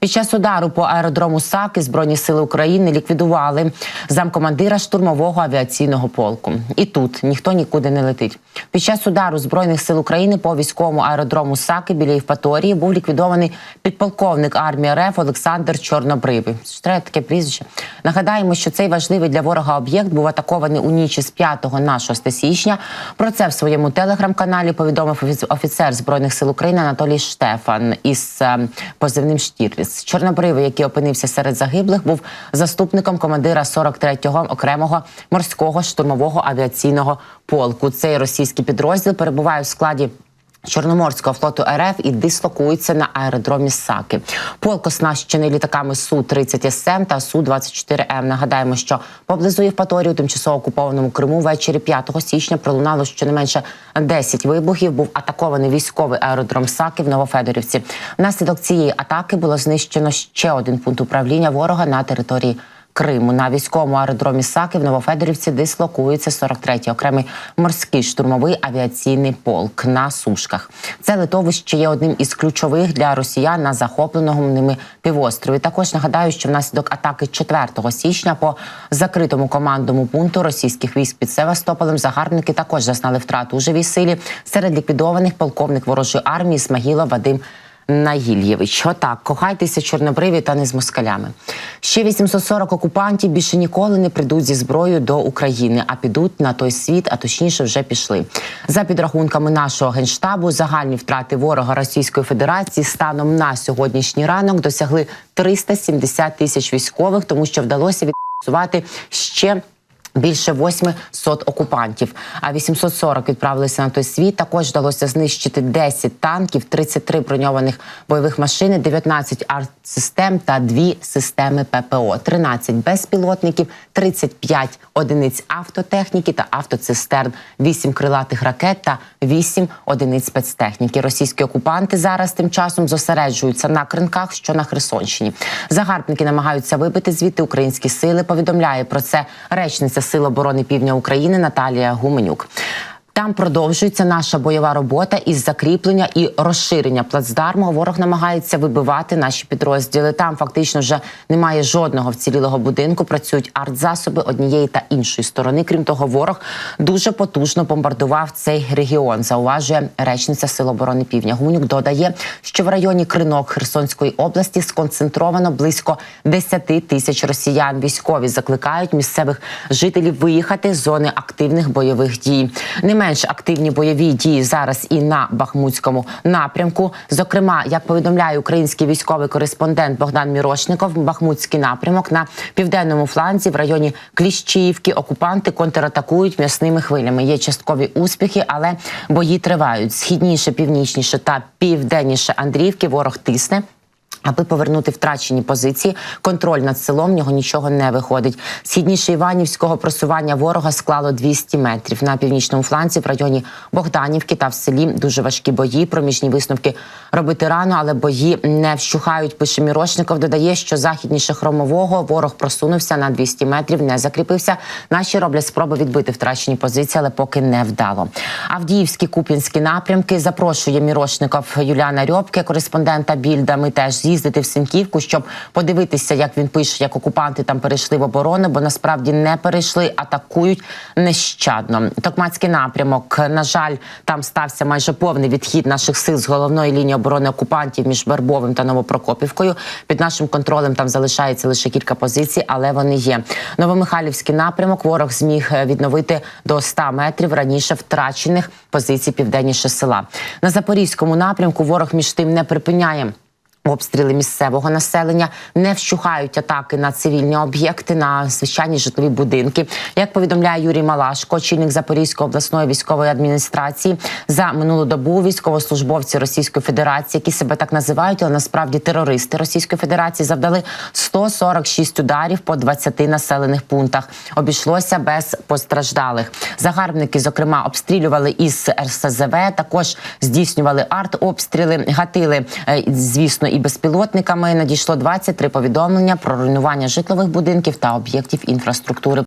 Під час удару по аеродрому Саки Збройні сили України ліквідували замкомандира штурмового авіаційного полку. І тут ніхто нікуди не летить. Під час удару збройних сил України по військовому аеродрому Саки біля Євпаторії був ліквідований підполковник армії РФ Олександр Чорнобривий. Треба таке прізвище. Нагадаємо, що цей важливий для ворога об'єкт був атакований у ніч з 5 на 6 січня. Про це в своєму телеграм-каналі повідомив офіцер збройних сил України Анатолій Штефан із е, позивним Штірліц. Чорнобривий, який опинився серед загиблих, був заступником командира 43-го окремого морського штурмового авіаційного полку. Цей російський підрозділ перебуває в складі. Чорноморського флоту РФ і дислокується на аеродромі Саки. Полк оснащений літаками су 30 СМ та су 24 М. Нагадаємо, що поблизу Євпаторії у тимчасово окупованому Криму ввечері 5 січня пролунало щонайменше 10 вибухів. Був атакований військовий аеродром Саки в Новофедорівці. Внаслідок цієї атаки було знищено ще один пункт управління ворога на території. Криму на військовому аеродромі Саки в Новофедорівці дислокується 43-й окремий морський штурмовий авіаційний полк на сушках. Це литовище є одним із ключових для росіян на захопленому ними півострові. Також нагадаю, що внаслідок атаки 4 січня по закритому командному пункту російських військ під Севастополем загарбники також зазнали втрату у живій силі. Серед ліквідованих полковник ворожої армії Смагіло Вадим. Нагільєвич, отак, кохайтеся чорнобриві та не з москалями. Ще 840 окупантів більше ніколи не прийдуть зі зброєю до України, а підуть на той світ, а точніше вже пішли. За підрахунками нашого генштабу, загальні втрати ворога Російської Федерації станом на сьогоднішній ранок досягли 370 тисяч військових, тому що вдалося відпрацювати ще. Більше 800 окупантів, а 840 відправилися на той світ. Також вдалося знищити 10 танків, 33 броньованих бойових машини, 19 артсистем та 2 системи ППО, 13 безпілотників, 35 одиниць автотехніки та автоцистерн, 8 крилатих ракет та 8 одиниць спецтехніки. Російські окупанти зараз тим часом зосереджуються на кринках, що на Херсонщині. Загарбники намагаються вибити звідти українські сили. Повідомляє про це речниця Сил оборони Півдня України Наталія Гуменюк. Там продовжується наша бойова робота із закріплення і розширення плацдарму. Ворог намагається вибивати наші підрозділи. Там фактично вже немає жодного вцілілого будинку. Працюють артзасоби однієї та іншої сторони. Крім того, ворог дуже потужно бомбардував цей регіон. Зауважує речниця Сил оборони Півдня. Гунюк додає, що в районі Кринок Херсонської області сконцентровано близько 10 тисяч росіян. Військові закликають місцевих жителів виїхати з зони активних бойових дій. Не менш активні бойові дії зараз і на Бахмутському напрямку. Зокрема, як повідомляє український військовий кореспондент Богдан Мірошников, Бахмутський напрямок на південному фланзі в районі Кліщіївки окупанти контратакують м'ясними хвилями. Є часткові успіхи, але бої тривають східніше, північніше та південніше Андріївки. Ворог тисне. Аби повернути втрачені позиції, контроль над селом в нього нічого не виходить. Східніше Іванівського просування ворога склало 200 метрів. На північному фланці в районі Богданівки та в селі дуже важкі бої. Проміжні висновки робити рано, але бої не вщухають. Пише Мірошников. Додає, що західніше хромового ворог просунувся на 200 метрів, не закріпився. Наші роблять спроби відбити втрачені позиції, але поки не вдало. Авдіївські куп'янські напрямки запрошує Мірошников Юліана Рьобке, кореспондента Більда. Ми теж з'їздити в Синківку, щоб подивитися, як він пише, як окупанти там перейшли в оборону, бо насправді не перейшли, атакують нещадно. Токмацький напрямок. На жаль, там стався майже повний відхід наших сил з головної лінії оборони окупантів між Вербовим та Новопрокопівкою. Під нашим контролем там залишається лише кілька позицій, але вони є. Новомихайлівський напрямок. Ворог зміг е, відновити до 100 метрів раніше втрачених позицій південніше села. На запорізькому напрямку ворог між тим не припиняє. Обстріли місцевого населення не вщухають атаки на цивільні об'єкти, на звичайні житлові будинки. Як повідомляє Юрій Малашко, очільник Запорізької обласної військової адміністрації, за минулу добу військовослужбовці Російської Федерації, які себе так називають, але насправді терористи Російської Федерації, завдали 146 ударів по 20 населених пунктах. Обійшлося без постраждалих. Загарбники, зокрема, обстрілювали із РСЗВ, також здійснювали артобстріли, гатили, е, звісно, і безпілотниками. Надійшло 23 повідомлення про руйнування житлових будинків та об'єктів інфраструктури.